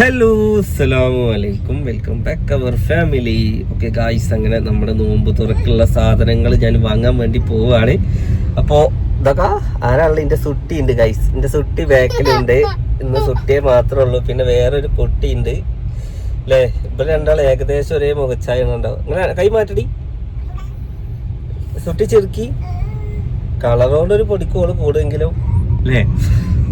Hello അസ്സലാമു അലൈക്കും welcome back our family okay guys അങ്ങനെ നമ്മുടെ നോമ്പ് തുറക്കുള്ള സാധനങ്ങൾ ഞാൻ വാങ്ങാൻ വേണ്ടി പോവാണ്. അപ്പോൾ ഇതൊക്കെ ആരാണല്ലോ എന്റെ സുട്ടി ഉണ്ട് ഗൈസ് എന്റെ സുട്ടി ബാക്കിലുണ്ട് ഇന്ന് സുട്ടിയെ മാത്രമേ ഉള്ളൂ. പിന്നെ വേറൊരു പൊട്ടി ഉണ്ട്. അല്ലേ ഇപ്പം രണ്ടാൾ ഏകദേശം ഒരേ മുഖച്ചായ അങ്ങനെ കൈ മാറ്റടി. സുട്ടി ചെറുക്കി. കളറോണ്ടൊരു പൊടിക്കോൾ കൂടുമെങ്കിലും. അല്ലേ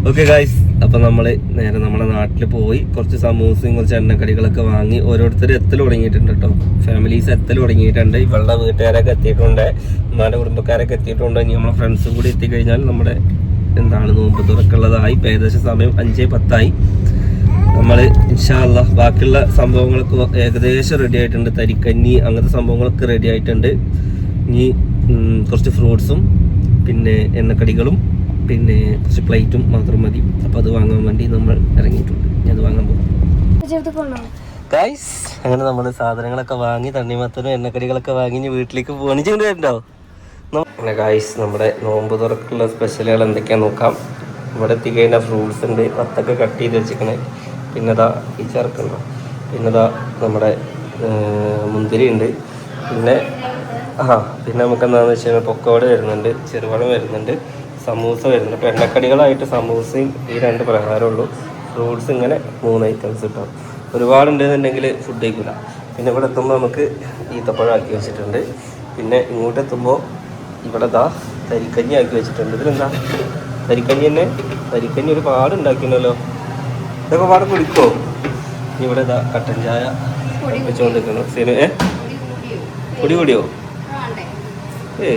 ഓക്കെ ഗായ്സ് അപ്പൊ നമ്മൾ നേരെ നമ്മുടെ നാട്ടിൽ പോയി കുറച്ച് സമൂസയും കുറച്ച് എണ്ണക്കടികളൊക്കെ വാങ്ങി ഓരോരുത്തർ എത്തൽ തുടങ്ങിയിട്ടുണ്ട് കേട്ടോ ഫാമിലീസ് എത്തൽ തുടങ്ങിയിട്ടുണ്ട്. ഇവളുടെ വീട്ടുകാരൊക്കെ എത്തിയിട്ടുണ്ട്. ഉമ്മാന്റെ കുടുംബക്കാരൊക്കെ എത്തിയിട്ടുണ്ട്. ഇനി നമ്മളെ ഫ്രണ്ട്സും കൂടി എത്തിക്കഴിഞ്ഞാൽ നമ്മുടെ എന്താണ് നോമ്പ് തുറക്കുള്ളതായി. ഏകദേശം സമയം അഞ്ചേ പത്തായി. നമ്മൾ ഇൻഷാല്ല ബാക്കിയുള്ള സംഭവങ്ങളൊക്കെ ഏകദേശം റെഡി ആയിട്ടുണ്ട്. തരിക്കഞ്ഞി അങ്ങനത്തെ സംഭവങ്ങളൊക്കെ റെഡി ആയിട്ടുണ്ട്. ഇനി കുറച്ച് ഫ്രൂട്ട്സും പിന്നെ എണ്ണക്കടികളും പിന്നെ കുറച്ച് പ്ലേറ്റും മാത്രം മതി. അപ്പോൾ അത് വാങ്ങാൻ വേണ്ടി നമ്മൾ ഇറങ്ങിയിട്ടുണ്ട്. ഞാൻ അത് വാങ്ങാൻ പോകും ഗൈസ് അങ്ങനെ നമ്മൾ സാധനങ്ങളൊക്കെ വാങ്ങി തണ്ണിമത്തനും എണ്ണക്കടികളൊക്കെ വാങ്ങി ഇനി വീട്ടിലേക്ക് പോകണി വരണ്ടോ അങ്ങനെ ഗൈസ് നമ്മുടെ നോമ്പ് തുറക്കുള്ള സ്പെഷ്യലുകൾ എന്തൊക്കെയാ നോക്കാം. ഇവിടെ എത്തിക്കഴിഞ്ഞാൽ ഫ്രൂട്ട്സ് ഉണ്ട് പത്തൊക്കെ കട്ട് ചെയ്ത് വെച്ചിരിക്കണേ. പിന്നെ ഇതാ ഈ ചേർക്കണ്ടോ പിന്നെ ഇതാ നമ്മുടെ മുന്തിരി ഉണ്ട്. പിന്നെ ആ പിന്നെ നമുക്ക് എന്താണെന്ന് വെച്ച് കഴിഞ്ഞാൽ പൊക്കോട് വരുന്നുണ്ട് ചെറുപഴം വരുന്നുണ്ട്. സമൂസ വരുന്നുണ്ട്. അപ്പോൾ എണ്ണക്കടികളായിട്ട് സമൂസയും ഈ രണ്ട് പ്രകാരമുള്ളൂ. ഫ്രൂട്ട്സ് ഇങ്ങനെ മൂന്ന് ഐറ്റംസ് കിട്ടും ഒരുപാടുണ്ടെന്നുണ്ടെങ്കിൽ ഫുഡ് കഴിക്കില്ല പിന്നെ ഇവിടെ എത്തുമ്പോൾ നമുക്ക് ഈത്തപ്പഴം ആക്കി വെച്ചിട്ടുണ്ട്. പിന്നെ ഇങ്ങോട്ട് എത്തുമ്പോൾ ഇവിടെ ദാ തരിക്കഞ്ഞി ആക്കി വെച്ചിട്ടുണ്ട്. ഇതിലെന്താ? തരിക്കഞ്ഞി തന്നെ. തരിക്കഞ്ഞി ഒരു പാട് ഉണ്ടാക്കിയല്ലോ ഇതൊക്കെ പാട് കുടിക്കോ? ഇവിടെ ഇതാ കട്ടൻ ചായ വെച്ചുകൊണ്ടിരിക്കുന്നു. സിനിമ ഏ? കുടി കുടിയോ? ഏ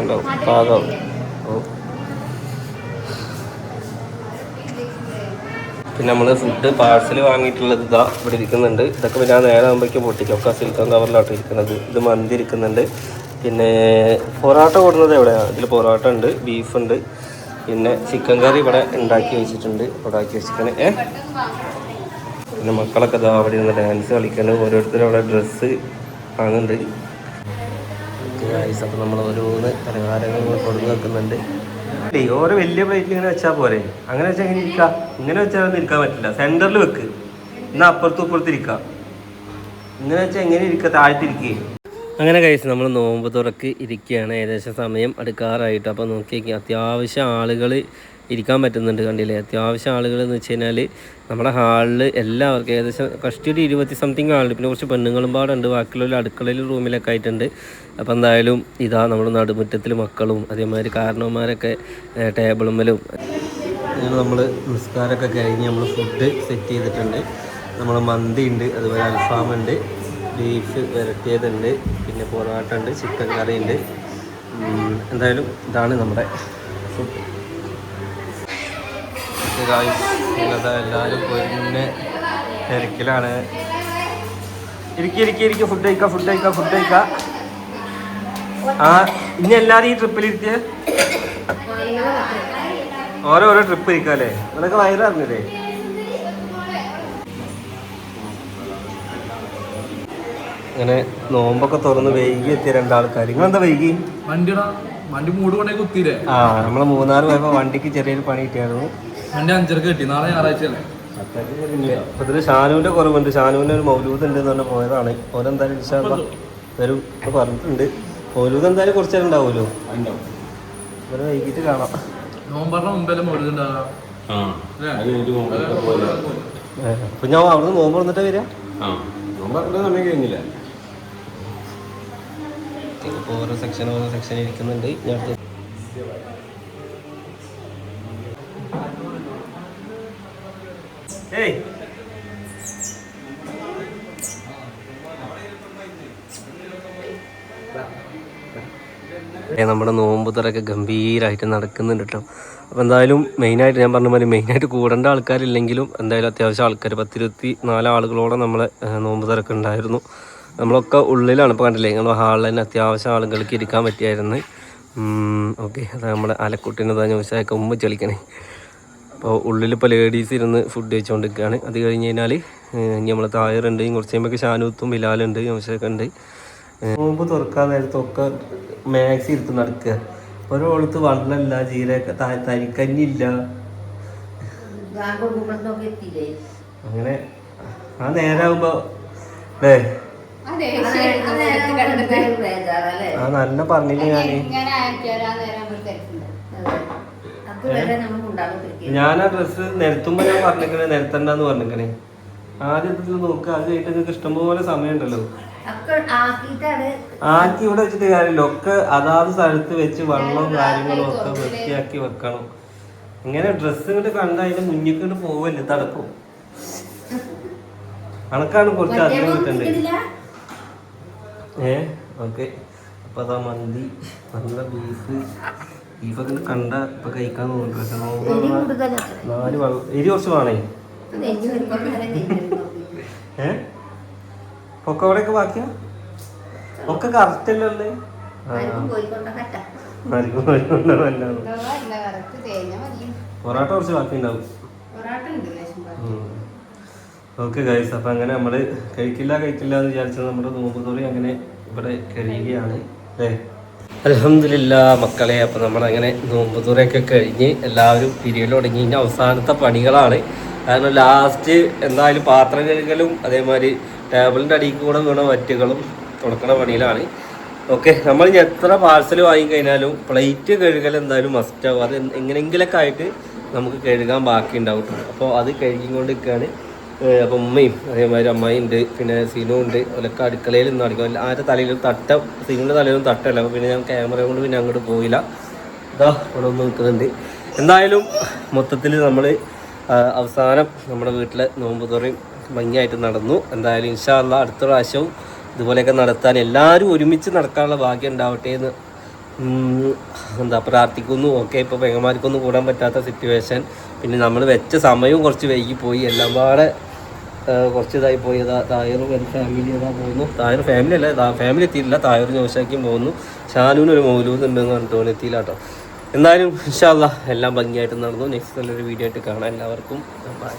ഉണ്ടോ പാകം. ഓ. പിന്നെ നമ്മൾ ഫുഡ് പാഴ്സൽ വാങ്ങിയിട്ടുള്ളത് ഇതാ ഇവിടെ ഇരിക്കുന്നുണ്ട്. ഇതൊക്കെ പിന്നെ നേരം ആകുമ്പോഴേക്കും പൊട്ടിക്കും. ഒക്കെ സിൽക്കൻ കവറിലാട്ടോ ഇരിക്കുന്നത് ഇത് മന്തി ഇരിക്കുന്നുണ്ട്. പിന്നെ പൊറോട്ട കൊടുക്കുന്നത് എവിടെയാണ്? ഇതിൽ പൊറോട്ട ഉണ്ട് ബീഫ് ഉണ്ട്. പിന്നെ ചിക്കൻ കറി ഇവിടെ ഉണ്ടാക്കി വെച്ചിട്ടുണ്ട്. ആക്കി വെച്ചിരിക്കണേ. ഏ? പിന്നെ മക്കളൊക്കെ ഇതാ അവിടെ ഇരുന്ന് ഡാൻസ് കളിക്കുന്നത് ഓരോരുത്തരും അവിടെ ഡ്രസ്സ് വാങ്ങുന്നുണ്ട്. അപ്പോൾ നമ്മൾ ഓരോന്ന് പലഹാരങ്ങൾ കൊടുത്ത് വെക്കുന്നുണ്ട്. ഏയ് ഓരോ വലിയ പ്ലേറ്റിൽ ഇങ്ങനെ വെച്ചാൽ പോരെ? അങ്ങനെ വെച്ചാൽ എങ്ങനെ ഇരിക്കാം? ഇങ്ങനെ വെച്ചാൽ ഇരിക്കാൻ പറ്റില്ല. സെന്ററിൽ വെക്ക്. എന്നാ അപ്പുറത്തും ഇപ്പുറത്ത് ഇരിക്കാം. ഇങ്ങനെ വെച്ചാൽ എങ്ങനെ ഇരിക്കുക താഴ്ത്തിരിക്കേ അങ്ങനെ കഴിച്ച് നമ്മൾ നോമ്പ് തുറക്ക് ഇരിക്കുകയാണ് ഏകദേശം സമയം അടുക്കാറായിട്ട്. അപ്പോൾ നോക്കി അത്യാവശ്യം ആളുകൾ ഇരിക്കാൻ പറ്റുന്നുണ്ട് കണ്ടില്ലേ? അത്യാവശ്യം ആളുകൾ എന്ന് വെച്ച് കഴിഞ്ഞാൽ നമ്മുടെ ഹാളിൽ എല്ലാവർക്കും ഏകദേശം ഒരു ഇരുപത്തി സംതിങ് ആളുണ്ട്. പിന്നെ കുറച്ച് പെണ്ണുങ്ങളും പാടുണ്ട്. ബാക്കിയുള്ള അടുക്കളയിൽ റൂമിലൊക്കെ ആയിട്ടുണ്ട്. അപ്പോൾ എന്തായാലും ഇതാ നമ്മുടെ നടുമുറ്റത്തിൽ മക്കളും അതേമാതിരി കാരണവന്മാരൊക്കെ ടേബിളുമ്മലും അങ്ങനെ നമ്മൾ നിസ്കാരമൊക്കെ കഴിഞ്ഞ് നമ്മൾ ഫുഡ് സെറ്റ് ചെയ്തിട്ടുണ്ട്. നമ്മൾ മന്തി ഉണ്ട് അതുപോലെ അൽഫാം ഉണ്ട് ബീഫ് വരട്ടിയതുണ്ട് പിന്നെ പൊറോട്ട ഉണ്ട് ചിക്കൻ കറി ഉണ്ട്. എന്തായാലും ഇതാണ് നമ്മുടെ ഫുഡ് എല്ലാവരും പൊരിഞ്ഞ തിരക്കിലാണ്. ഇരിക്കുക ഇരിക്കുക ഇരിക്കുക ഫുഡ് കഴിക്കാം ഫുഡ് കഴിക്കാം ഫുഡ് കഴിക്കാം. ആ ഇനി എല്ലാവരും ഈ ട്രിപ്പിൽ ഇരുത്തിയ ഓരോ ഓരോ ട്രിപ്പ് ഇരിക്കാല്ലേ നിനക്ക് വയറിറങ്ങില്ലേ അങ്ങനെ നോമ്പൊക്കെ തുറന്ന് വൈകി എത്തിയ രണ്ടാൾക്കാർ നിങ്ങളെന്താ വൈകി? വണ്ടിടാ വണ്ടി മൂട് കൊണ്ടേ കുത്തിയില്ലേ? ആ നമ്മൾ മൂന്നാർ പോയപ്പോ വണ്ടിക്ക് ചെറിയൊരു പണി കിട്ടിയായിരുന്നു. വണ്ടി അഞ്ചരക്ക് കിട്ടി നാളെ ഞായറാഴ്ച അല്ലേ? ഇതിൽ ഷാനുവിന്റെ കുറവുണ്ട്. ഷാനുവിന്റെ ഒരു മൗലൂദ് ഉണ്ട് എന്ന് പറഞ്ഞ പോയതാണ്. ഓരെന്തായാലും ഇൻഷാല്ല വരും പറഞ്ഞിട്ടുണ്ട്. മൗലൂദ് എന്തായാലും കുറച്ചേരുണ്ടാവുമല്ലോ അവരെ ഉണ്ടാവുമല്ലോ? വൈകിട്ട് കാണാം. നോമ്പറിന് മുമ്പല്ലേ മുഴുകുണ്ടാകാം ഏ, അപ്പൊ ഞാൻ അവിടുന്ന് നോമ്പ് വന്നിട്ടേ വരിക ഇപ്പൊ ഓരോ സെക്ഷൻ ഓരോ സെക്ഷൻ ഇരിക്കുന്നുണ്ട്. ഞാൻ അടുത്ത് ഏയ് നമ്മുടെ നോമ്പ് തുറയൊക്കെ ഗംഭീരമായിട്ട് നടക്കുന്നുണ്ട് കേട്ടോ. അപ്പോൾ എന്തായാലും മെയിനായിട്ട് ഞാൻ പറഞ്ഞ പോലെ മെയിനായിട്ട് കൂടേണ്ട ആൾക്കാരില്ലെങ്കിലും എന്തായാലും അത്യാവശ്യം ആൾക്കാർ പത്തിരുപത്തി നാല് ആളുകളോടെ നമ്മളെ നോമ്പ് തുറക്ക് ഉണ്ടായിരുന്നു. നമ്മളൊക്കെ ഉള്ളിലാണ് ഇപ്പോൾ കണ്ടില്ലേ ഞങ്ങൾ ഹാളിൽ തന്നെ അത്യാവശ്യം ആളുകൾക്ക് ഇരിക്കാൻ പറ്റിയായിരുന്നു. ഓക്കെ അത് നമ്മുടെ അലക്കുട്ടീനെ തന്നെ ചോദിച്ചാൽ ഉമ്മ ചളിക്കണേ അപ്പോൾ ഉള്ളിൽ ഇപ്പോൾ ലേഡീസ് ഇരുന്ന് ഫുഡ് കഴിച്ചുകൊണ്ടിരിക്കുകയാണ് അത് കഴിഞ്ഞ് കഴിഞ്ഞാൽ ഇനി നമ്മൾ തായറുണ്ട് കുറച്ച് കഴിയുമ്പോൾ ഷാനൂത്തും ബിലാലുണ്ട് യോശയൊക്കെ ഉണ്ട്. നോമ്പ് തുറക്കാൻ നേരത്തൊക്കെ മാക്സി എടുത്ത് നടക്കുക ഒരോളത്ത് വെള്ളമില്ല ജീര തരിക്കഞ്ഞില്ല. അങ്ങനെ ആ നേരാകുമ്പോ അല്ലേ ആ നല്ല പറഞ്ഞില്ല ഞാൻ. ഞാൻ ആ ഡ്രസ്സ് നിരത്തുമ്പോ ഞാൻ പറഞ്ഞിക്കണേ നിരത്തണ്ടെന്ന് പറഞ്ഞിക്കണേ ആദ്യത്തെ നോക്കുക അത് കഴിഞ്ഞിട്ട് നിങ്ങൾക്ക് ഇഷ്ടംപോലെ സമയമുണ്ടല്ലോ. ആക്കി ഇവിടെ വെച്ചിട്ട് കാര്യമില്ല. ഒക്കെ അതാത് സ്ഥലത്ത് വെച്ച് വെള്ളവും കാര്യങ്ങളും ഒക്കെ വൃത്തിയാക്കി വെക്കണം. ഇങ്ങനെ ഡ്രസ്സ് ഇങ്ങോട്ട് കണ്ട അതിന്റെ മുന്നിൽ കൊണ്ട് പോവല്ലേ? തടക്കും കണക്കാണ് കുറച്ച് അധികം കിട്ടണ്ടേ? ഏ ഓക്കെ. അപ്പൊ അതാ മന്തി. നല്ല ബീഫ് ബീഫൊക്കെ കണ്ട ഇപ്പൊ കഴിക്കാൻ തോന്നുന്നു നാല് വെള്ളം എരി കുറച്ച് വേണേ? ഏ? പൊക്കവടയൊക്കെ ബാക്കിയാ? ഒക്കെ കറക്റ്റ് അല്ലേ ആ പോയിക്കൊണ്ടൊക്കെ ആർക്കും വരുന്നുണ്ടാവില്ല അല്ല കറക്റ്റ് തേഞ്ഞ മതി പൊറാട്ട കുറച്ച് ബാക്കി ഉണ്ടാവും. ഓക്കെ ഗൈസ് അപ്പം അങ്ങനെ നമ്മൾ കഴിക്കില്ല കഴിക്കില്ല എന്ന് വിചാരിച്ചത് നമ്മുടെ നോമ്പ് തോറി അങ്ങനെ ഇവിടെ കഴിയുകയാണ് അല്ലേ? അലഹമില്ല മക്കളെ അപ്പം നമ്മളങ്ങനെ നോമ്പ് തുറയൊക്കെ കഴിഞ്ഞ് എല്ലാവരും പിരിയൽ തുടങ്ങി. കഴിഞ്ഞാൽ അവസാനത്തെ പണികളാണ്. കാരണം ലാസ്റ്റ് എന്തായാലും പാത്രം കഴുകലും അതേമാതിരി ടേബിളിന്റെ അടിയിൽ കൂടെ വീണ വറ്റുകളും തുടക്കണ പണിയിലാണ്. ഓക്കെ നമ്മൾ ഇനി എത്ര പാഴ്സൽ വാങ്ങിക്കഴിഞ്ഞാലും പ്ലേറ്റ് കഴുകൽ എന്തായാലും മസ്റ്റ് ആവും. അത് എങ്ങനെയെങ്കിലൊക്കെ ആയിട്ട് നമുക്ക് കഴുകാൻ ബാക്കി ഉണ്ടാവും അപ്പോൾ അത് കഴുകിക്കൊണ്ടിരിക്കുകയാണ് അപ്പം ഉമ്മയും അതേമാതിരി അമ്മയും ഉണ്ട് പിന്നെ സീനു ഉണ്ട് അവരൊക്കെ അടുക്കളയിൽ നിന്ന് അടിക്കും ആരുടെ തലയിലും തട്ട സീനുവിന്റെ തലയിലും തട്ടല്ല. അപ്പോൾ പിന്നെ ഞാൻ ക്യാമറ കൊണ്ട് പിന്നെ അങ്ങോട്ട് പോയില്ല. ഇതാ ഇവിടെ ഒന്ന് നിൽക്കുന്നുണ്ട്. എന്തായാലും മൊത്തത്തിൽ നമ്മൾ അവസാനം നമ്മുടെ വീട്ടിലെ നോമ്പ് തുറയും. ഭംഗിയായിട്ട് നടന്നു. എന്തായാലും ഇൻഷാല്ല അടുത്ത പ്രാവശ്യവും ഇതുപോലെയൊക്കെ നടത്താൻ എല്ലാവരും ഒരുമിച്ച് നടക്കാനുള്ള ഭാഗ്യം ഉണ്ടാവട്ടെ എന്ന് എന്താ പ്രാർത്ഥിക്കുന്നു. ഓക്കെ ഇപ്പോൾ പെങ്ങന്മാർക്കൊന്നും കൂടാൻ പറ്റാത്ത സിറ്റുവേഷൻ പിന്നെ നമ്മൾ വെച്ച സമയവും കുറച്ച് വൈകി പോയി എല്ലാം പാടെ കുറച്ച് ഇതായി പോയി. അതാ തായറും ഒരു ഫാമിലി അതാ പോകുന്നു. തായർ ഫാമിലി അല്ല ഫാമിലി എത്തിയില്ല തായർ ജോഷാക്കിയും പോകുന്നു. ഷാനുവിന് ഒരു മൗലൂദ് ഉണ്ടെന്ന് പറഞ്ഞിട്ട് എത്തിയില്ല കേട്ടോ. എന്നാലും ഇൻഷാല്ല എല്ലാം ഭംഗിയായിട്ട് നടന്നു. നെക്സ്റ്റ് നല്ലൊരു വീഡിയോ ആയിട്ട് കാണാം എല്ലാവർക്കും. ബൈ